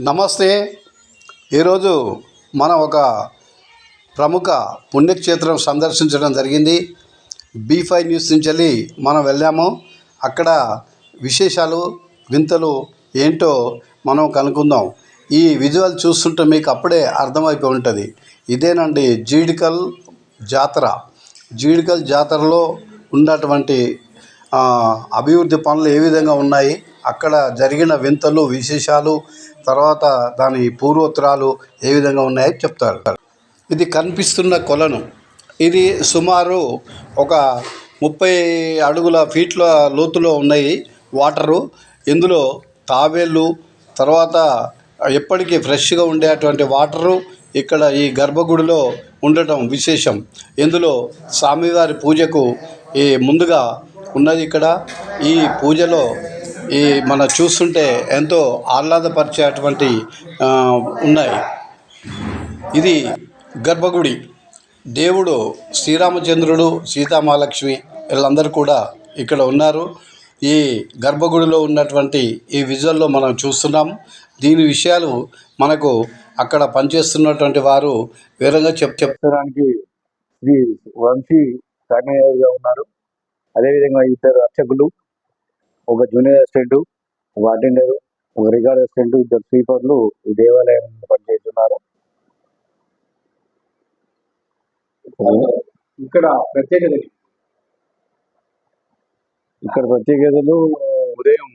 నమస్తే. ఈరోజు మనం ఒక ప్రముఖ పుణ్యక్షేత్రం సందర్శించడం జరిగింది. బీ ఫైవ్ న్యూస్ నుంచి వెళ్ళి మనం వెళ్ళాము. అక్కడ విశేషాలు వింతలు ఏంటో మనం కనుక్కుందాం. ఈ విజువల్ చూస్తుంటే మీకు అప్పుడే అర్థమైపోయి ఉంటుంది. ఇదేనండి జీడికల్ జాతర. జీడికల్ జాతరలో ఉన్నటువంటి అభివృద్ధి పనులు ఏ విధంగా ఉన్నాయి? అక్కడ జరిగిన వింతలు విశేషాలు తర్వాత దాని పూర్వోత్తరాలు ఏ విధంగా ఉన్నాయో చెప్తారు. ఇది కనిపిస్తున్న కొలను. ఇది సుమారు ఒక ముప్పై అడుగుల ఫీట్ల లోతులో ఉన్నాయి వాటరు. ఇందులో తాబేళ్ళు తర్వాత ఎప్పటికీ ఫ్రెష్గా ఉండేటువంటి వాటరు ఇక్కడ ఈ గర్భగుడిలో ఉండటం విశేషం. ఇందులో స్వామివారి పూజకు ఈ ముందుగా ఉన్నది ఇక్కడ. ఈ పూజలో ఈ మన చూస్తుంటే ఎంతో ఆహ్లాదపరిచేటువంటి ఉన్నాయి. ఇది గర్భగుడి. దేవుడు శ్రీరామచంద్రుడు సీతామహాలక్ష్మి వీళ్ళందరూ కూడా ఇక్కడ ఉన్నారు. ఈ గర్భగుడిలో ఉన్నటువంటి ఈ విజువల్లో మనం చూస్తున్నాం. దీని విషయాలు మనకు అక్కడ పనిచేస్తున్నటువంటి వారు వివరంగా చెప్ చెప్ శ్రీ వంశీ కర్ణయ్యగా ఉన్నారు. అదేవిధంగా ఇద్దరు అర్చకులు ఒక జూనియర్ అసిస్టెంట్ ఒక అటెండర్ ఒక రికార్డ్ అసిస్టెంట్ ఇద్దరు స్వీపర్లు ఈ దేవాలయం పనిచేస్తున్నారు. ఇక్కడ ప్రత్యేకత ఇక్కడ ప్రత్యేకతలు ఉదయం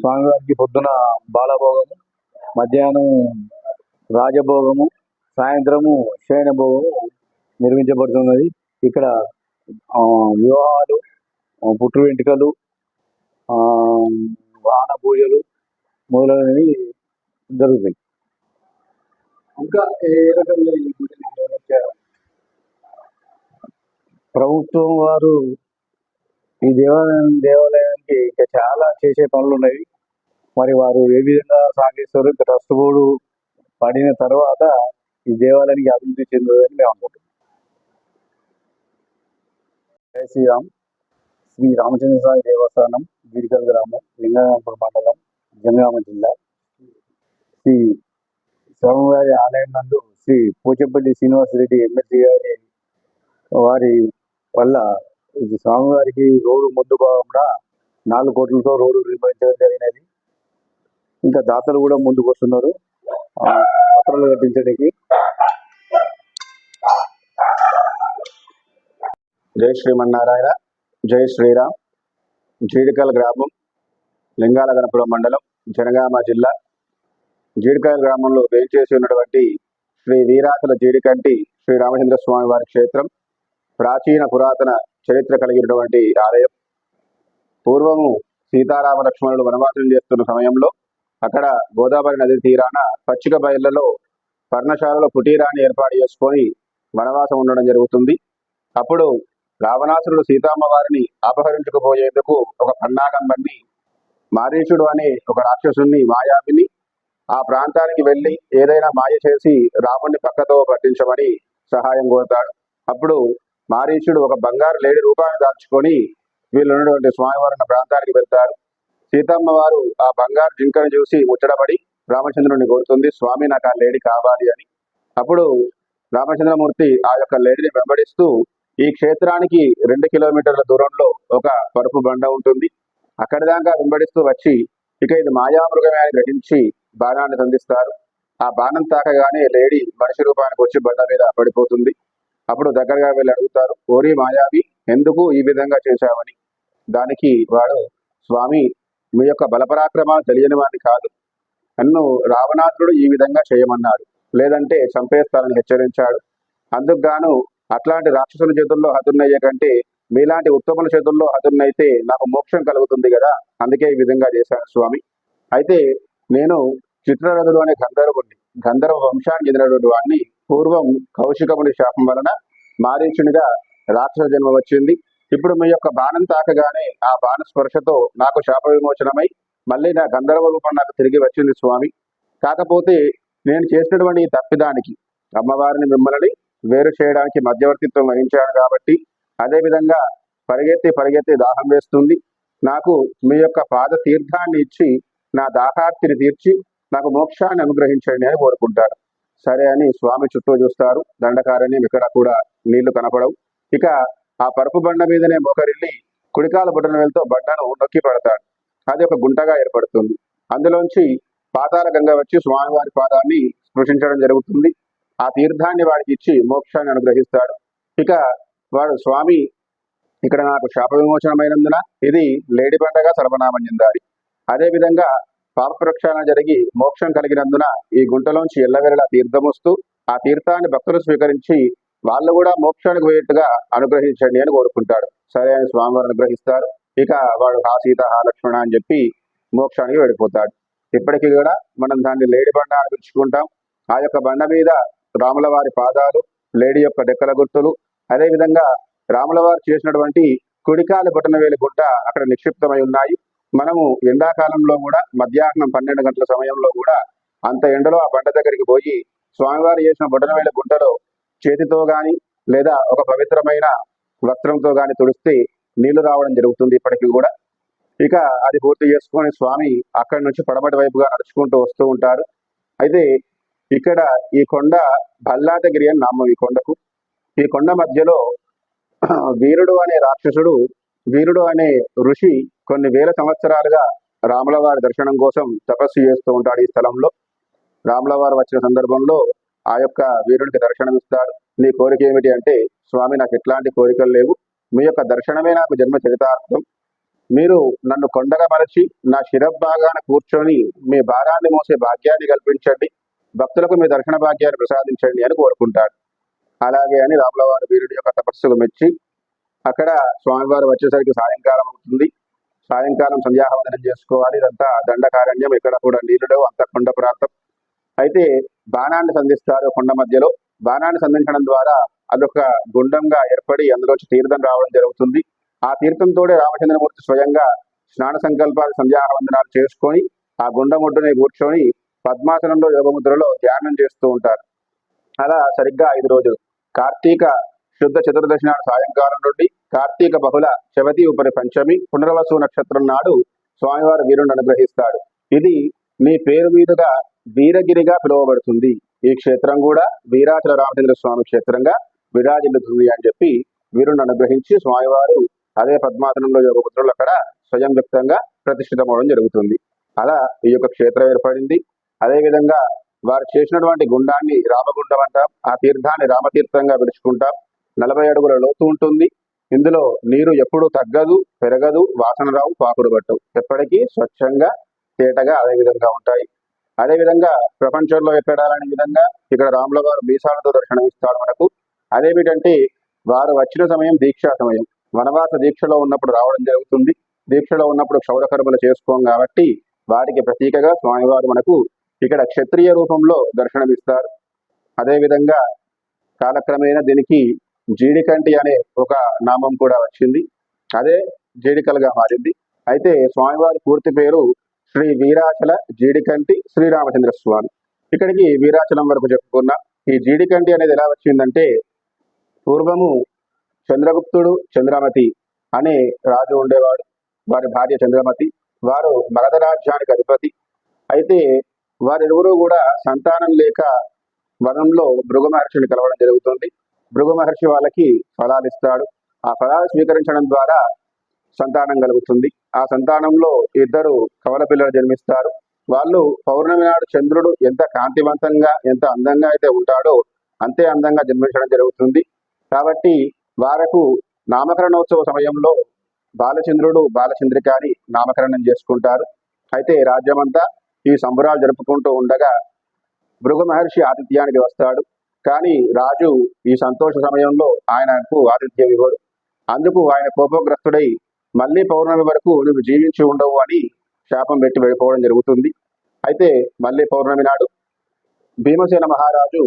స్వామివారికి పొద్దున బాలభోగము మధ్యాహ్నం రాజభోగము సాయంత్రము శయన భోగము నిర్మించబడుతున్నది. ఇక్కడ వివాహాలు పుట్టు వెంట్రుకలు వాహన పూజలు మొదలైనవి జరుగుతాయి. ఇంకా ఏ రకంగా ఈ? ప్రభుత్వం వారు ఈ దేవాలయం దేవాలయానికి ఇంకా చాలా చేసే పనులు ఉన్నాయి. మరి వారు ఏ విధంగా సాగిస్తారు ఇంకా ట్రస్ట్ బోర్డు పడిన తర్వాత ఈ దేవాలయానికి అభివృద్ధి చెందుతుందని మేము అనుకుంటున్నాం. జై శ్రీరామ్. శ్రీ రామచంద్ర స్వామి దేవస్థానం గిరికల్ గ్రామం లింగరాంపురం మండలం జంగామ జిల్లా. శ్రీ స్వామివారి ఆలయం నందు శ్రీ పోచంపల్లి శ్రీనివాసరెడ్డి ఎమ్మెల్సీ గారి వారి వల్ల స్వామివారికి రోడ్డు ముందు భాగంగా నాలుగు కోట్లతో రోడ్డు నిర్మించడం జరిగినది. ఇంకా దాతలు కూడా ముందుకు వస్తున్నారు. పత్రాలు కట్టించడానికి. జై శ్రీమన్నారాయణ జై శ్రీరామ్. జీడికల్ గ్రామం లింగాల గణపురం మండలం జనగామ జిల్లా. జీడికల్ గ్రామంలో వేంచేసి ఉన్నటువంటి శ్రీ వీరాసల జీడికంటి శ్రీ రామచంద్ర స్వామి వారి క్షేత్రం ప్రాచీన పురాతన చరిత్ర కలిగినటువంటి ఆలయం. పూర్వము సీతారామ లక్ష్మణులు వనవాసం చేస్తున్న సమయంలో అక్కడ గోదావరి నది తీరాన పచ్చిక బయళ్ళలో పర్ణశాలలో కుటీరాన్ని ఏర్పాటు చేసుకొని వనవాసం ఉండడం జరుగుతుంది. అప్పుడు రావణాసురుడు సీతమ్మ వారిని అపహరించుకుపోయేందుకు ఒక పన్నాగం బండి అనే ఒక రాక్షసుని మాయావిని ఆ ప్రాంతానికి వెళ్ళి ఏదైనా మాయ చేసి రాముణ్ణి పక్కతో పట్టించమని సహాయం కోరుతాడు. అప్పుడు మారీషుడు ఒక బంగారు లేడి రూపాన్ని దాల్చుకొని వీళ్ళు ఉన్నటువంటి స్వామివారిన ఉన్న ప్రాంతానికి వెళ్తారు సీతమ్మ వారు ఆ బంగారు జింకను చూసి ముచ్చటపడి రామచంద్రుని కోరుతుంది స్వామి నాకు ఆ లేడీ కావాలి అని. అప్పుడు రామచంద్రమూర్తి ఆ యొక్క లేడీని వెంబడిస్తూ ఈ క్షేత్రానికి రెండు కిలోమీటర్ల దూరంలో ఒక పరుపు బండ ఉంటుంది. అక్కడి దాకా వెంబడిస్తూ వచ్చి ఇక ఇది మాయామృగమే అని గ్రహించి బాణాన్ని సంధిస్తారు ఆ బాణం తాకగానే లేడీ మనిషి రూపానికి వచ్చి బండ మీద పడిపోతుంది. అప్పుడు దగ్గరగా వెళ్ళి అడుగుతారు ఓరి మాయావి ఎందుకు ఈ విధంగా చేశావని? దానికి వాడు స్వామి మీ యొక్క బలపరాక్రమాలు తెలియని వాడిని కాదు. నన్ను రావణాసుడు ఈ విధంగా చేయమన్నాడు. లేదంటే చంపేస్తానని హెచ్చరించాడు. అందుకు గాను అట్లాంటి రాక్షసుల చేతుల్లో హతున్నయ్యే కంటే మీలాంటి ఉత్తముల చేతుల్లో హతున్నైతే నాకు మోక్షం కలుగుతుంది కదా? అందుకే ఈ విధంగా చేశాను స్వామి. అయితే నేను చిత్రరథుడు అనే గంధర్వుడిని గంధర్వ వంశానికి చెందినటువంటి వాడిని పూర్వం కౌశికముని శాపం వలన మారీచునిగా రాక్షస జన్మ వచ్చింది. ఇప్పుడు మీ యొక్క బాణం తాకగానే ఆ బాణ స్పర్శతో నాకు శాప విమోచనమై మళ్ళీ నా గంధర్వ రూపం నాకు తిరిగి వచ్చింది స్వామి. కాకపోతే నేను చేసినటువంటి ఈ తప్పిదానికి అమ్మవారిని మిమ్మల్ని వేరు చేయడానికి మధ్యవర్తిత్వం వహించాను కాబట్టి అదేవిధంగా పరిగెత్తి పరిగెత్తి దాహం వేస్తుంది. నాకు మీ యొక్క పాద తీర్థాన్ని ఇచ్చి నా దాహార్తిని తీర్చి నాకు మోక్షాన్ని అనుగ్రహించండి అని కోరుకుంటాడు సరే అని స్వామి చుట్టూ చూస్తారు. దండకారణ్యం ఇక్కడ కూడా నీళ్ళు కనపడవు. ఇక ఆ పరుపు బండ మీదనే మోకరిల్లి కుడికాల బుట్టన వెళ్తూ బండను నొక్కి పడతాడు. అది ఒక గుంటగా ఏర్పడుతుంది. అందులోంచి పాతాల గంగ వచ్చి స్వామివారి పాదాన్ని స్పృశించడం జరుగుతుంది. ఆ తీర్థాన్ని వాడికి ఇచ్చి మోక్షాన్ని అనుగ్రహిస్తాడు. ఇక వాడు స్వామి ఇక్కడ నాకు శాప విమోచనమైనందున ఇది లేడి పండగ సర్వనామం చెందాలి అదేవిధంగా పాపప్రక్షాళన జరిగి మోక్షం కలిగినందున ఈ గుంటలోంచి ఎల్లవెల్లలా తీర్థం వస్తూ ఆ తీర్థాన్ని భక్తులు స్వీకరించి వాళ్ళు కూడా మోక్షానికి పోయేట్టుగా అనుగ్రహించండి అని కోరుకుంటాడు. సరే అని స్వామివారు అనుగ్రహిస్తారు. ఇక వాడు హా సీత హా లక్ష్మణ అని చెప్పి మోక్షానికి వెళ్ళిపోతాడు. ఇప్పటికీ కూడా మనం దాన్ని లేడి బండ అని పిలుచుకుంటాం. ఆ యొక్క బండ మీద రాముల వారి పాదాలు లేడీ యొక్క డెక్కల గుర్తులు. అదే విధంగా రాముల వారు చేసినటువంటి కుడికాలి బొటనవేలి గుడ్డ అక్కడ నిక్షిప్తమై ఉన్నాయి. మనము ఎండాకాలంలో కూడా మధ్యాహ్నం పన్నెండు గంటల సమయంలో కూడా అంత ఎండలో ఆ బండ దగ్గరికి పోయి స్వామివారు చేసిన బొటనవేలి గుడ్డలో చేతితో గాని లేదా ఒక పవిత్రమైన వస్త్రంతో గాని తుడిస్తే నీళ్ళు రావడం జరుగుతుంది ఇప్పటికీ కూడా. ఇక అది పూర్తి చేసుకొని స్వామి అక్కడి నుంచి పడమటి వైపుగా నడుచుకుంటూ వస్తూ ఉంటారు. అయితే ఇక్కడ ఈ కొండ భల్లాటగిరి అని నామం ఈ కొండకు. ఈ కొండ మధ్యలో వీరుడు అనే రాక్షసుడు వీరుడు అనే ఋషి కొన్ని వేల సంవత్సరాలుగా రాములవారి దర్శనం కోసం తపస్సు చేస్తూ ఉంటాడు ఈ స్థలంలో. రాములవారు వచ్చిన సందర్భంలో ఆ యొక్క వీరుడికి దర్శనం ఇస్తారు నీ కోరిక ఏమిటి అంటే స్వామి నాకు ఎట్లాంటి కోరికలు లేవు. మీ యొక్క దర్శనమే నాకు జన్మ చరితార్థం. మీరు నన్ను కొండగా మరచి నా శిరభాగాన కూర్చొని మీ భారాన్ని మోసే భాగ్యాన్ని కల్పించండి. భక్తులకు మీ దర్శన భాగ్యాన్ని ప్రసాదించండి అని కోరుకుంటాడు. అలాగే అని రాములవారి వీరుడి యొక్క తపస్సుకు మెచ్చి అక్కడ స్వామివారు వచ్చేసరికి సాయంకాలం అవుతుంది. సాయంకాలం సంధ్యావందనం చేసుకోవాలి. ఇదంతా దండకారణ్యం. ఇక్కడ కూడా నీరుడు అంత కొండ ప్రాంతం. అయితే బాణాన్ని సంధిస్తారు కొండ మధ్యలో. బాణాన్ని సంధించడం ద్వారా అదొక గుండంగా ఏర్పడి అందులోంచి తీర్థం రావడం జరుగుతుంది. ఆ తీర్థంతోనే రామచంద్రమూర్తి స్వయంగా స్నాన సంకల్పాలు సంధ్యావందనాలు చేసుకొని ఆ గుండముడ్డుని కూర్చొని పద్మాసనంలో యోగముద్రలో ధ్యానం చేస్తూ ఉంటారు. అలా సరిగ్గా ఐదు రోజులు. కార్తీక శుద్ధ చతుర్దశి నాడు సాయంకాలం నుండి కార్తీక బహుళ చవతి ఉపరి పంచమి పునర్వసు నక్షత్రం నాడు స్వామివారు వీరుని అనుగ్రహిస్తాడు. ఇది మీ పేరు మీదుగా వీరగిరిగా పిలువబడుతుంది. ఈ క్షేత్రం కూడా వీరాచల రామచంద్ర స్వామి క్షేత్రంగా విరాజిల్లుతుంది అని చెప్పి వీరుని అనుగ్రహించి స్వామివారు అదే పద్మాసనంలో యోగపుత్రులు అక్కడ స్వయం వ్యక్తంగా ప్రతిష్ఠితమవడం జరుగుతుంది. అలా ఈ యొక్క క్షేత్రం ఏర్పడింది. అదేవిధంగా వారు చేసినటువంటి గుండాన్ని రామగుండం అంటాం ఆ తీర్థాన్ని రామతీర్థంగా పిలుచుకుంటాం. నలభై అడుగుల లోతు ఉంటుంది. ఇందులో నీరు ఎప్పుడు తగ్గదు పెరగదు వాసన రావు పాకుడు పట్టవు. ఎప్పటికీ స్వచ్ఛంగా తేటగా అదే విధంగా ఉంటాయి. అదేవిధంగా ప్రపంచంలో ఎక్కడాలని విధంగా ఇక్కడ రాముల వారు మీసాలతో దర్శనం ఇస్తాడు మనకు. అదేమిటంటే వారు వచ్చిన సమయం దీక్షా సమయం. వనవాస దీక్షలో ఉన్నప్పుడు రావడం జరుగుతుంది. దీక్షలో ఉన్నప్పుడు క్షౌరకర్మలు చేసుకోం కాబట్టి వారికి ప్రతీకగా స్వామివారు మనకు ఇక్కడ క్షత్రియ రూపంలో దర్శనమిస్తారు. అదేవిధంగా కాలక్రమేణా దీనికి జీడికంటి అనే ఒక నామం కూడా వచ్చింది. అదే జీడికలుగా మారింది. అయితే స్వామివారి పూర్తి పేరు శ్రీ వీరాచల జీడికంటి శ్రీరామచంద్ర స్వామి. ఇక్కడికి వీరాచలం వరకు చెప్పుకున్నా. ఈ జీడికంటి అనేది ఎలా వచ్చిందంటే పూర్వము చంద్రగుప్తుడు చంద్రమతి అనే రాజు ఉండేవాడు. వారి భార్య చంద్రమతి వారు మగధ రాజ్యానికి అధిపతి. అయితే వారిరువురు కూడా సంతానం లేక వనంలో భృగు మహర్షిని కలవడం జరుగుతుంది. భృగ మహర్షి వాళ్ళకి ఫలాలు ఇస్తాడు. ఆ ఫలాలు స్వీకరించడం ద్వారా సంతానం కలుగుతుంది. ఆ సంతానంలో ఇద్దరు కవల పిల్లలు జన్మిస్తారు. వాళ్ళు పౌర్ణమి నాడు చంద్రుడు ఎంత కాంతివంతంగా ఎంత అందంగా అయితే ఉంటాడో అంతే అందంగా జన్మించడం జరుగుతుంది. కాబట్టి వారకు నామకరణోత్సవ సమయంలో బాలచంద్రుడు బాలచంద్రికారి నామకరణం చేసుకుంటారు. అయితే రాజ్యమంతా ఈ సంబరాలు జరుపుకుంటూ ఉండగా భృగు మహర్షి ఆతిథ్యానికి వస్తాడు. కానీ రాజు ఈ సంతోష సమయంలో ఆయనకు ఆతిథ్యం ఇవ్వడు. అందుకు ఆయన కోపగ్రస్తుడై మళ్ళీ పౌర్ణమి వరకు నువ్వు జీవించి ఉండవు అని శాపం పెట్టి వెళ్ళిపోవడం జరుగుతుంది. అయితే మళ్ళీ పౌర్ణమి నాడు భీమసేన మహారాజు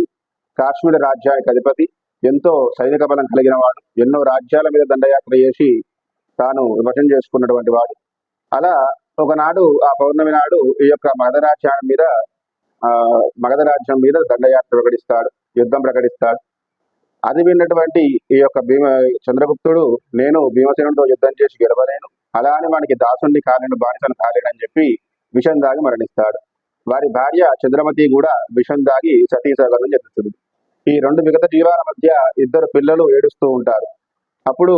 కాశ్మీర రాజ్యానికి అధిపతి ఎంతో సైనిక బలం కలిగిన వాడు ఎన్నో రాజ్యాల మీద దండయాత్ర చేసి తాను విభజన చేసుకున్నటువంటి వాడు. అలా ఒకనాడు ఆ పౌర్ణమి నాడు ఈ యొక్క మగధ మీద ఆ మీద దండయాత్ర ప్రకటిస్తాడు యుద్ధం ప్రకటిస్తాడు. అది విన్నటువంటి ఈ యొక్క భీమ చంద్రగుప్తుడు నేను భీమసేనుడితో యుద్ధం చేసి గెలవలేను అలా అని వానికి దాసుని కాలేను బానిసను కాలేనని చెప్పి విషం దాగి మరణిస్తాడు. వారి భార్య చంద్రమతి కూడా విషం దాగి సతీసగనం చెందుతుంది ఈ రెండు మిగత జీవాల మధ్య ఇద్దరు పిల్లలు ఏడుస్తూ ఉంటారు. అప్పుడు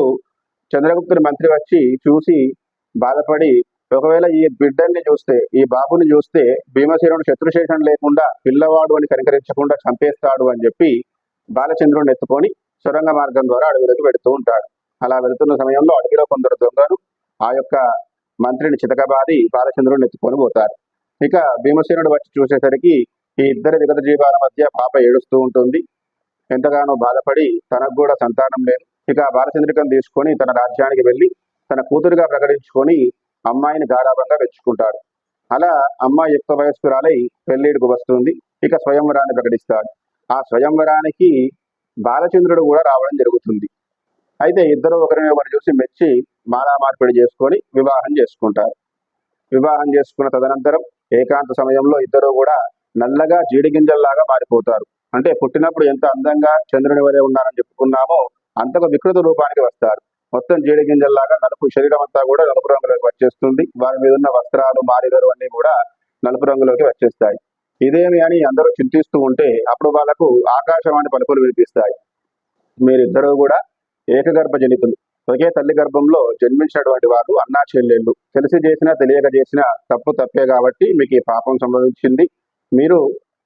చంద్రగుప్తుడి మంత్రి వచ్చి చూసి బాధపడి ఒకవేళ ఈ బిడ్డల్ని చూస్తే ఈ బాబుని చూస్తే భీమసేనుడు శత్రుశేషం లేకుండా పిల్లవాడు అని కనికరించకుండా చంపేస్తాడు అని చెప్పి బాలచంద్రుడిని ఎత్తుకొని సొరంగ మార్గం ద్వారా అడవిలోకి వెళుతూ ఉంటాడు. అలా వెళుతున్న సమయంలో అడవిలో కొందరు దొంగలు ఆ యొక్క మంత్రిని చితకబాది బాలచంద్రుడిని ఎత్తుకొని పోతారు. ఇక భీమసేనుడు వచ్చి చూసేసరికి ఈ ఇద్దరు విగత జీవాల మధ్య పాప ఏడుస్తూ ఉంటుంది. ఎంతగానో బాధపడి తనకు కూడా సంతానం లేదు. ఇక బాలచంద్రికను తీసుకొని తన రాజ్యానికి వెళ్ళి తన కూతురుగా ప్రకటించుకొని అమ్మాయిని గారాభంగా మెచ్చుకుంటాడు. అలా అమ్మాయి యుక్త వయస్కురాలై పెళ్ళిడికి వస్తుంది. ఇక స్వయంవరాన్ని ప్రకటిస్తాడు. ఆ స్వయంవరానికి బాలచంద్రుడు కూడా రావడం జరుగుతుంది. అయితే ఇద్దరు ఒకరిని ఒకరు చూసి మెచ్చి మాలా మార్పిడి చేసుకొని వివాహం చేసుకుంటారు. వివాహం చేసుకున్న తదనంతరం ఏకాంత సమయంలో ఇద్దరు కూడా నల్లగా జీడి గింజల్లాగా మారిపోతారు. అంటే పుట్టినప్పుడు ఎంత అందంగా చంద్రుని వలె ఉన్నారని చెప్పుకున్నామో అంతకు వికృత రూపానికి వస్తారు. మొత్తం జీడి గింజల్లాగా నలుపు శరీరం అంతా కూడా నలుపు రంగులోకి వచ్చేస్తుంది. వారి మీద ఉన్న వస్త్రాలు మారిగలు అన్నీ కూడా నలుపు రంగులోకి వచ్చేస్తాయి. ఇదేమి అని అందరూ చింతిస్తూ ఉంటే అప్పుడు వాళ్ళకు ఆకాశవాణి పలుకులు వినిపిస్తాయి. మీరిద్దరూ కూడా ఏకగర్భ జనితులు. ఒకే తల్లి గర్భంలో జన్మించినటువంటి వారు అన్నా చెల్లెళ్ళు. తెలిసి చేసినా తెలియక చేసినా తప్పు తప్పే కాబట్టి మీకు ఈ పాపం సంభవించింది. మీరు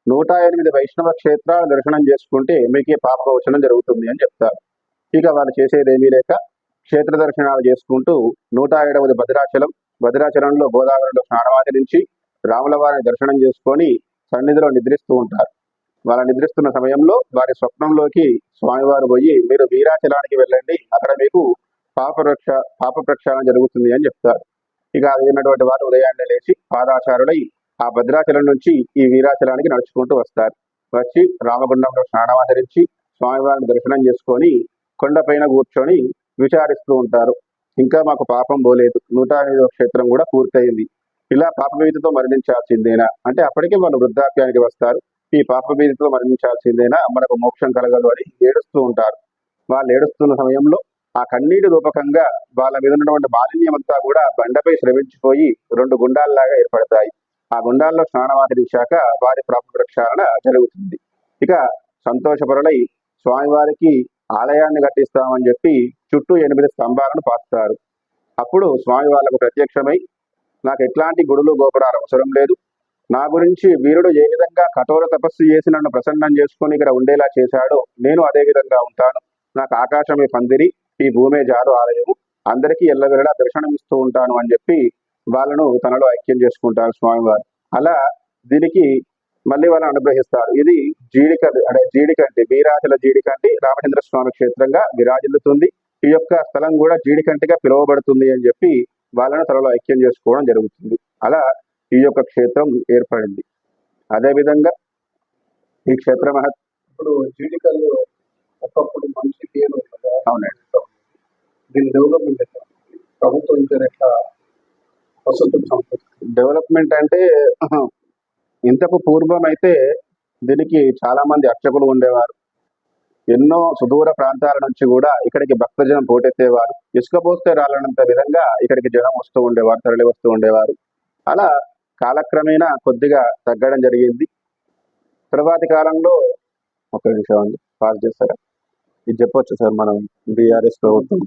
నూట ఎనిమిది వైష్ణవ క్షేత్రాలు దర్శనం చేసుకుంటే మీకు ఈ పాప జరుగుతుంది అని చెప్తారు. ఇక వాళ్ళు చేసేది ఏమీ లేక క్షేత్ర దర్శనాలు చేసుకుంటూ నూట ఏడవది భద్రాచలం. భద్రాచలంలో గోదావరిలో స్నానమాచరించి రాముల వారిని దర్శనం చేసుకొని సన్నిధిలో నిద్రిస్తూ ఉంటారు. వాళ్ళ నిద్రిస్తున్న సమయంలో వారి స్వప్నంలోకి స్వామివారు పోయి మీరు వీరాచలానికి వెళ్ళండి. అక్కడ మీకు పాపరక్ష పాప ప్రక్షాళన జరుగుతుంది అని చెప్తారు. ఇక అది వారు ఉదయాన్నే లేచి పాదాచారులై ఆ భద్రాచలం నుంచి ఈ వీరాచలానికి నడుచుకుంటూ వస్తారు. వచ్చి రామగుండంలో స్నానమాచరించి స్వామివారిని దర్శనం చేసుకొని కొండపైన కూర్చొని విచారిస్తూ ఉంటారు. ఇంకా మాకు పాపం పోలేదు. నూట ఎనిమిదవ క్షేత్రం కూడా పూర్తయింది. ఇలా పాపభీతితో మరణించాల్సిందేనా? అంటే అప్పటికే వాళ్ళు వృద్ధాప్యానికి వస్తారు. ఈ పాపభీతితో మరణించాల్సిందేనా? మనకు మోక్షం కలగదు అని ఏడుస్తూ ఉంటారు. వాళ్ళు ఏడుస్తున్న సమయంలో ఆ కన్నీటి రూపకంగా వాళ్ళ మీద ఉన్నటువంటి మాలిన్యం అంతా కూడా బండపై శ్రమించిపోయి రెండు గుండాల్లాగా ఏర్పడతాయి. ఆ గుండాల్లో స్నానమాచరించాక వారి ప్రాప ప్రక్షాళన జరుగుతుంది. ఇక సంతోషపరులై స్వామివారికి ఆలయాన్ని కట్టిస్తామని చెప్పి చుట్టూ ఎనిమిది స్తంభాలను పాస్తారు అప్పుడు స్వామి వాళ్ళకు ప్రత్యక్షమై నాకు ఎట్లాంటి గుడులు గోపురాలు అవసరం లేదు. నా గురించి వీరుడు ఏ విధంగా కఠోర తపస్సు చేసి నన్ను ప్రసన్నం చేసుకొని ఇక్కడ ఉండేలా చేశాడో నేను అదే విధంగా ఉంటాను. నాకు ఆకాశమే పందిరి ఈ భూమే జారు ఆలయము. అందరికీ ఎల్లవెల్లడా దర్శనమిస్తూ ఉంటాను అని చెప్పి వాళ్ళను తనలో ఐక్యం చేసుకుంటారు స్వామివారు. అలా దీనికి మళ్ళీ వాళ్ళని అనుగ్రహిస్తారు. ఇది జీడిక అంటే జీడికంటి వీరాచల జీడికంటి రామచంద్ర స్వామి క్షేత్రంగా విరాజిల్లుతుంది. ఈ యొక్క స్థలం కూడా జీడికంటిగా పిలువబడుతుంది అని చెప్పి వాళ్ళను తనలో ఐక్యం చేసుకోవడం జరుగుతుంది. అలా ఈ యొక్క క్షేత్రం ఏర్పడింది. అదేవిధంగా ఈ క్షేత్ర మహత్ ఇప్పుడు జీడికల్లో ఒకప్పుడు మంచి పేరు. అవునండి. దీని డెవలప్మెంట్ ప్రభుత్వం డెవలప్మెంట్ అంటే ఇంతకు పూర్వం అయితే దీనికి చాలా మంది అర్చకులు ఉండేవారు. ఎన్నో సుదూర ప్రాంతాల నుంచి కూడా ఇక్కడికి భక్తజనం పోటెత్తేవారు. ఇసుక పోస్తే రాలనంత విధంగా ఇక్కడికి జనం వస్తూ ఉండేవారు తరలి వస్తూ ఉండేవారు. అలా కాలక్రమేణా కొద్దిగా తగ్గడం జరిగింది. తర్వాతి కాలంలో ఒక నిమిషం అండి పాస్ చేస్తారా? ఇది చెప్పొచ్చు సార్ మనం బీఆర్ఎస్ ప్రభుత్వం.